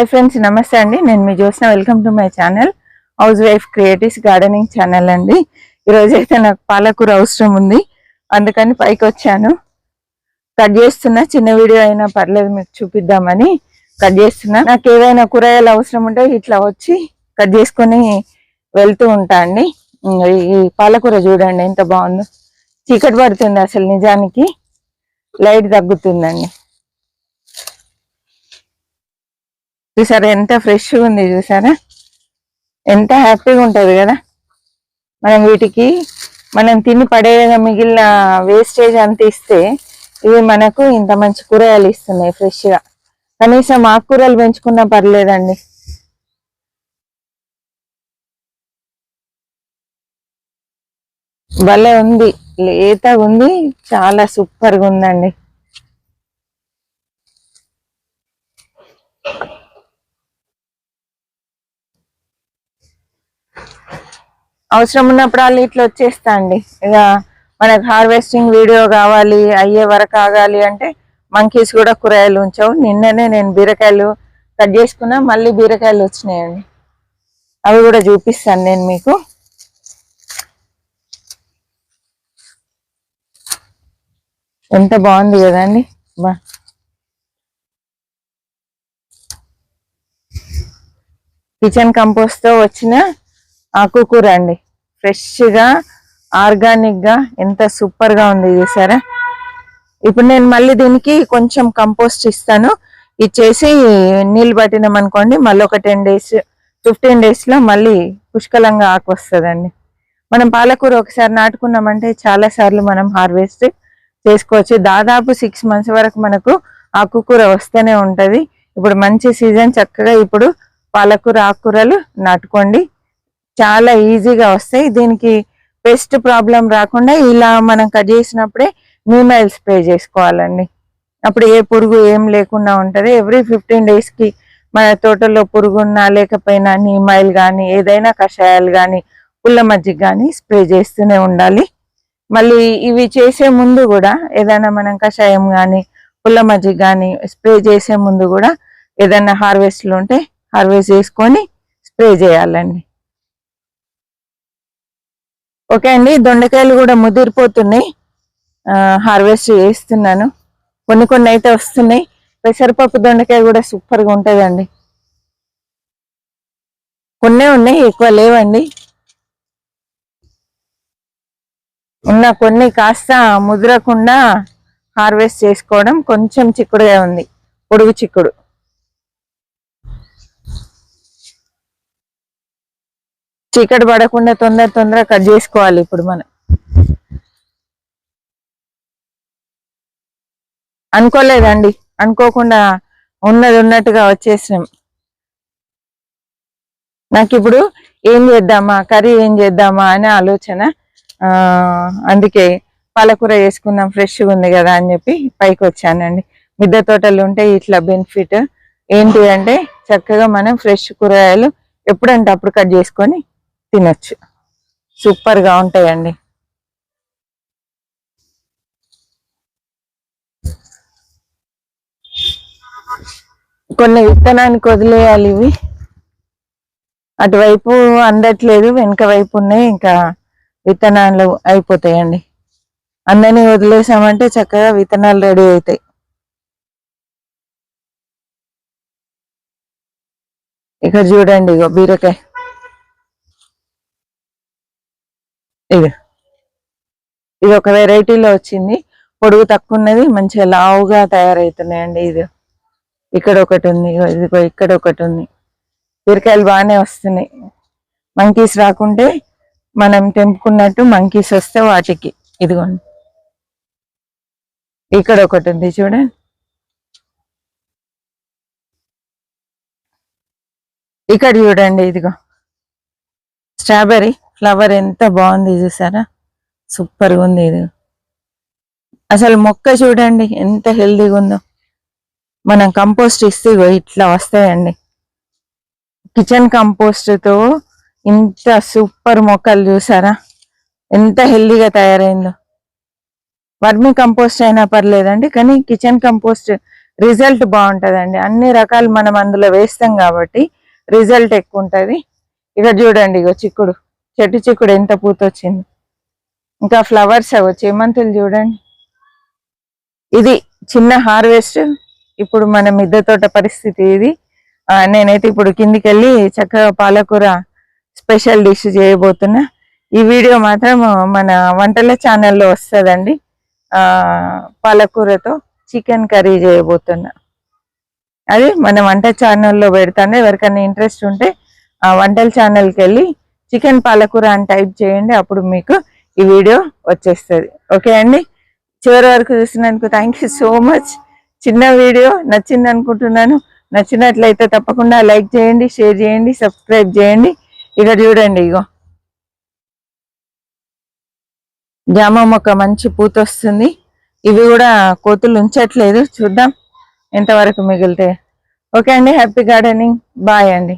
Hi friends నమస్తే అండి. నేను మీ చూసిన welcome to my channel. Housewife creatives gardening channel అండి. ఈరోజు అయితే నాకు పాలకూర అవసరం ఉంది. అందుకని పైకి వచ్చాను. కట్ చేస్తున్నా. చిన్న వీడియో అయినా పర్లేదు మీకు చూపిద్దామని కట్ చేస్తున్నా. నాకు ఏదైనా కూరగాయలు అవసరం ఉంటే ఇట్లా వచ్చి కట్ చేసుకొని వెళ్తూ ఉంటా అండి. ఈ పాలకూర చూడండి ఎంత బాగుందో. చీకటి పడుతుంది అసలు నిజానికి. లైట్ తగ్గుతుందండి. చూసారా ఎంత ఫ్రెష్గా ఉంది చూసారా? ఎంత హ్యాపీగా ఉంటుంది కదా? మనం వీటికి మనం తిని పడేయగా మిగిలిన వేస్టేజ్ అంత ఇస్తే ఇవి మనకు ఇంత మంచి కూరగాయలు ఇస్తున్నాయి ఫ్రెష్గా. కనీసం ఆకుకూరలు పెంచుకున్నా పర్లేదండి. భలే ఉంది. లేతగా ఉంది. చాలా సూపర్గా ఉందండి. అవసరం ఉన్నప్పుడు వాళ్ళు ఇట్లా వచ్చేస్తా అండి. ఇక మనకు హార్వెస్టింగ్ వీడియో కావాలి అయ్యే వరకు ఆగాలి అంటే మంకీస్ కూడా కూరగాయలు ఉంచావు. నిన్ననే నేను బీరకాయలు కట్ చేసుకున్నా మళ్ళీ బీరకాయలు వచ్చినాయండి. అవి కూడా చూపిస్తాను నేను మీకు. ఎంత బాగుంది కదండి బా. కిచెన్ కంపోస్ట్తో వచ్చిన ఆకుకూర అండి. ఫ్రెష్గా ఆర్గానిక్గా ఎంత సూపర్గా ఉంది చూసారా? ఇప్పుడు నేను మళ్ళీ దీనికి కొంచెం కంపోస్ట్ ఇస్తాను. ఇచ్చేసి నీళ్ళు పట్టినాం అనుకోండి మళ్ళీ ఒక టెన్ డేస్ ఫిఫ్టీన్ డేస్లో మళ్ళీ పుష్కలంగా ఆకు వస్తుందండి. మనం పాలకూర ఒకసారి నాటుకున్నామంటే చాలా సార్లు మనం హార్వెస్ట్ చేసుకోవచ్చు. దాదాపు సిక్స్ మంత్స్ వరకు మనకు ఆకుకూర వస్తూనే ఉంటుంది. ఇప్పుడు మంచి సీజన్ చక్కగా ఇప్పుడు పాలకూర ఆకుకూరలు నాటుకోండి. చాలా ఈజీగా వస్తాయి. దీనికి పెస్ట్ ప్రాబ్లం రాకుండా ఇలా మనం కట్ చేసినప్పుడే నీమైల్ స్ప్రే చేసుకోవాలండి. అప్పుడు ఏ పురుగు ఏం లేకుండా ఉంటుంది. ఎవ్రీ ఫిఫ్టీన్ డేస్కి మన తోటలో పురుగున్నా లేకపోయినా నీమైల్ కానీ ఏదైనా కషాయాలు కానీ పుల్ల మజ్జిగ కానీ స్ప్రే చేస్తూనే ఉండాలి. మళ్ళీ ఇవి చేసే ముందు కూడా ఏదైనా మనం కషాయం కానీ పుల్ల మజ్జిగ కానీ స్ప్రే చేసే ముందు కూడా ఏదైనా హార్వెస్ట్లు ఉంటే హార్వెస్ట్ చేసుకొని స్ప్రే చేయాలండి. ఓకే అండి దొండకాయలు కూడా ముదిరిపోతున్నాయి. హార్వెస్ట్ చేస్తున్నాను కొన్ని కొన్ని అయితే వస్తున్నాయి. పెసరపప్పు దొండకాయ కూడా సూపర్గా ఉంటుందండి. కొన్నే ఉన్నాయి ఎక్కువ లేవండి. ఉన్న కొన్ని కాస్త ముదరకుండా హార్వెస్ట్ చేసుకోవడం కొంచెం చిక్కుడుగా ఉంది. పొడుగు చిక్కుడు. చీకటి పడకుండా తొందర తొందర కట్ చేసుకోవాలి ఇప్పుడు మనం. అనుకోలేదండి. అనుకోకుండా ఉన్నది ఉన్నట్టుగా వచ్చేసినాం. నాకు ఇప్పుడు ఏం చేద్దామా కర్రీ ఏం చేద్దామా అనే ఆలోచన అందుకే పాలకూర వేసుకుందాం ఫ్రెష్గా ఉంది కదా అని చెప్పి పైకి వచ్చానండి. మిద్దె తోటలు ఉంటే ఇట్లా బెనిఫిట్ ఏంటి అంటే చక్కగా మనం ఫ్రెష్ కూరగాయలు ఎప్పుడంటే అప్పుడు కట్ చేసుకొని తినచ్చు. సూపర్గా ఉంటాయండి. కొన్ని విత్తనానికి వదిలేయాలి ఇవి. అటువైపు అందట్లేదు వెనుక వైపు ఉన్నాయి ఇంకా విత్తనాలు అయిపోతాయండి. అందరినీ వదిలేసామంటే చక్కగా విత్తనాలు రెడీ అవుతాయి. ఇక్కడ చూడండి ఇగో బీరకాయ. ఇది. ఇది ఒక వెరైటీలో వచ్చింది. పొడుగు తక్కువ ఉన్నది మంచిగా లావుగా తయారవుతున్నాయండి ఇది. ఇక్కడ ఒకటి ఉంది ఇదిగో ఇక్కడ ఒకటి ఉంది. బీరకాయలు బాగానే వస్తున్నాయి. మంకీస్ రాకుంటే మనం తెంపుకున్నట్టు మంకీస్ వస్తే వాటికి. ఇదిగోండి. ఇక్కడ ఒకటి ఉంది చూడండి. ఇక్కడ చూడండి ఇదిగో. స్ట్రాబెర్రీ. ఫ్లవర్ ఎంత బాగుంది చూసారా? సూపర్గా ఉంది ఇది. అసలు మొక్క చూడండి ఎంత హెల్దీగా ఉందో. మనం కంపోస్ట్ ఇస్తే ఇట్లా వస్తాయండి. కిచెన్ కంపోస్ట్తో ఇంత సూపర్ మొక్కలు చూసారా? ఎంత హెల్దీగా తయారైందో. వర్మి కంపోస్ట్ అయినా పర్లేదండి కానీ కిచెన్ కంపోస్ట్ రిజల్ట్ బాగుంటుందండి. అన్ని రకాలు మనం అందులో వేస్తాం కాబట్టి రిజల్ట్ ఎక్కువ ఉంటుంది. ఇక్కడ చూడండి ఇగో చిక్కుడు. చెట్టు చిక్కుడు ఎంత పూత వచ్చింది ఇంకా ఫ్లవర్స్ అవి చేమంతులు చూడండి. ఇది చిన్న హార్వెస్ట్ ఇప్పుడు మన మిద్దె తోట పరిస్థితి ఇది. నేనైతే ఇప్పుడు కిందికి వెళ్ళి చక్కగా పాలకూర స్పెషల్ డిష్ చేయబోతున్నా. ఈ వీడియో మాత్రం మన వంటల ఛానల్లో వస్తుందండి. పాలకూరతో చికెన్ కర్రీ చేయబోతున్నా. అది మన వంట ఛానల్లో పెడతాను. ఎవరికైనా ఇంట్రెస్ట్ ఉంటే ఆ వంటల ఛానల్కి వెళ్ళి చికెన్ పాలకూర అని టైప్ చేయండి అప్పుడు మీకు ఈ వీడియో వచ్చేస్తుంది. ఓకే అండి? చివరి వరకు చూసినందుకు థ్యాంక్ యూ సో మచ్ చిన్న వీడియో నచ్చింది అనుకుంటున్నాను. నచ్చినట్లయితే తప్పకుండా లైక్ చేయండి షేర్ చేయండి సబ్స్క్రైబ్ చేయండి. ఇక్కడ చూడండి ఇగో. జామ మొక్క మంచి పూత వస్తుంది. ఇవి కూడా కోతులు ఉంచట్లేదు. చూద్దాం. ఎంతవరకు మిగిలితే ఓకే అండి? హ్యాపీ గార్డెనింగ్ బాయ్ అండి.